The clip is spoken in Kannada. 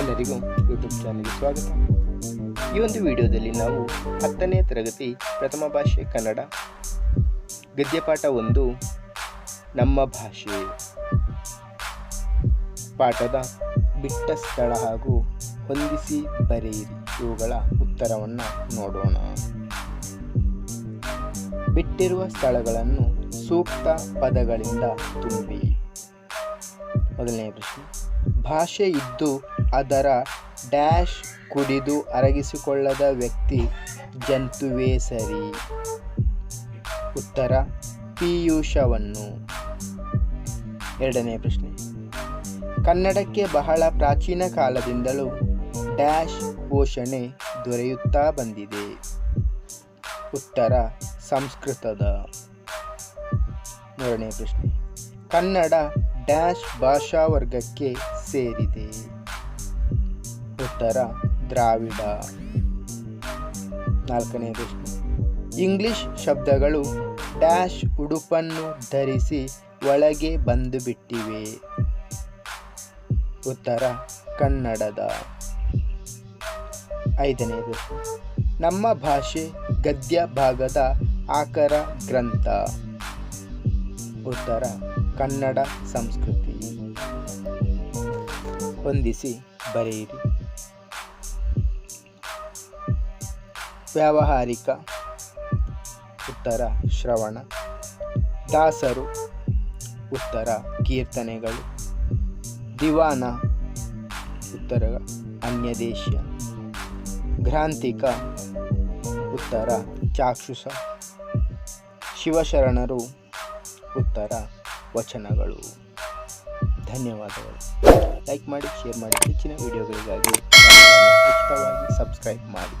ಎಲ್ಲರಿಗೂ ಯೂಟ್ಯೂಬ್ ಚಾನಲ್ಗೆ ಸ್ವಾಗತ. ಈ ಒಂದು ವಿಡಿಯೋದಲ್ಲಿ ನಾವು ಹತ್ತನೇ ತರಗತಿ ಪ್ರಥಮ ಭಾಷೆ ಕನ್ನಡ ಗದ್ಯಪಾಠ ಒಂದು ನಮ್ಮ ಭಾಷೆ ಪಾಠದ ಬಿಟ್ಟ ಸ್ಥಳ ಹಾಗೂ ಹೊಂದಿಸಿ ಬರೆಯಿರಿ. ಇವುಗಳ ಉತ್ತರವನ್ನು ನೋಡೋಣ. ಬಿಟ್ಟಿರುವ ಸ್ಥಳಗಳನ್ನು ಸೂಕ್ತ ಪದಗಳಿಂದ ತುಂಬಿ. ಮೊದಲನೇ ಪ್ರಶ್ನೆ. ಭಾಷೆ ಇದ್ದು ಅದರ ಡ್ಯಾಶ್ ಕುಡಿದು ಅರಗಿಸಿಕೊಳ್ಳದ ವ್ಯಕ್ತಿ ಜಂತುವೇ ಸರಿ. ಉತ್ತರ, ಪೀಯೂಷವನ್ನು. ಎರಡನೇ ಪ್ರಶ್ನೆ. ಕನ್ನಡಕ್ಕೆ ಬಹಳ ಪ್ರಾಚೀನ ಕಾಲದಿಂದಲೂ ಡ್ಯಾಶ್ ಪೋಷಣೆ ದೊರೆಯುತ್ತಾ ಬಂದಿದೆ. ಉತ್ತರ, ಸಂಸ್ಕೃತದ. ಮೂರನೇ ಪ್ರಶ್ನೆ. ಕನ್ನಡ ಡ್ಯಾಶ್ ಭಾಷಾ ವರ್ಗಕ್ಕೆ ಸೇರಿದೆ. ಉತ್ತರ, ದ್ರಾವಿಡ. ನಾಲ್ಕನೇ ಪ್ರಶ್ನೆ. ಇಂಗ್ಲಿಷ್ ಶಬ್ದಗಳು ಡ್ಯಾಶ್ ಉಡುಪನ್ನು ಧರಿಸಿ ಒಳಗೆ ಬಂದು ಬಿಟ್ಟಿವೆ ಉತ್ತರ, ಕನ್ನಡದ. ಐದನೇ ಪ್ರಶ್ನೆ. ನಮ್ಮ ಭಾಷೆ ಗದ್ಯ ಭಾಗದ ಆಕರ ಗ್ರಂಥ. ಉತ್ತರ ಕನ್ನಡ ಸಂಸ್ಕೃತಿ ಹೊಂದಿಸಿ ಬರೆಯಿರಿ. ವ್ಯಾವಹಾರಿಕ ಉತ್ತರ ಶ್ರವಣ, ದಾಸರು ಉತ್ತರ ಕೀರ್ತನೆಗಳು, ದಿವಾನ ಉತ್ತರ ಅನ್ಯದೇಶೀಯ ಗ್ರಾಂತಿಕ ಉತ್ತರ ಚಾಕ್ಷುಷ, ಶಿವಶರಣರು ಉತ್ತರ ವಚನಗಳು. ಧನ್ಯವಾದಗಳು. ಲೈಕ್ ಮಾಡಿ ಶೇರ್ ಮಾಡಿ. ಹೆಚ್ಚಿನ ವಿಡಿಯೋಗಳಿಗಾಗಿ ಸಬ್ಸ್ಕ್ರೈಬ್ ಮಾಡಿ.